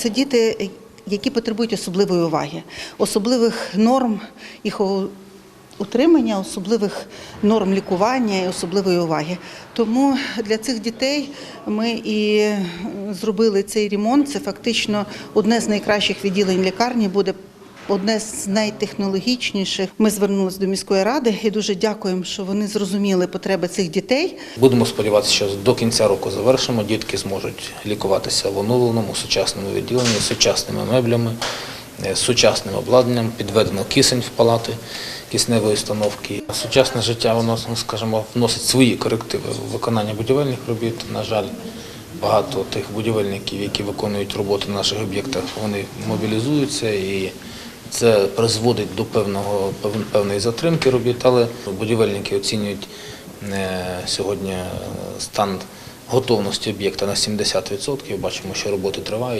Це діти, які потребують особливої уваги, особливих норм їх утримання, особливих норм лікування і особливої уваги. Тому для цих дітей ми і зробили цей ремонт. Це фактично одне з найкращих відділень лікарні буде. Одне з найтехнологічніших. Ми звернулися до міської ради і дуже дякуємо, що вони зрозуміли потреби цих дітей. Будемо сподіватися, що до кінця року завершимо. Дітки зможуть лікуватися в оновленому сучасному відділенні сучасними меблями, е, сучасним обладнанням, підведено кисень в палати кисневої установки. Сучасне життя воно, скажімо, вносить свої корективи в виконання будівельних робіт. На жаль, багато тих будівельників, які виконують роботи на наших об'єктах, вони мобілізуються і це призводить до певного певної затримки робіт, але будівельники оцінюють е, сьогодні е, стан готовності об'єкта на 70%. Бачимо, що роботи тривають.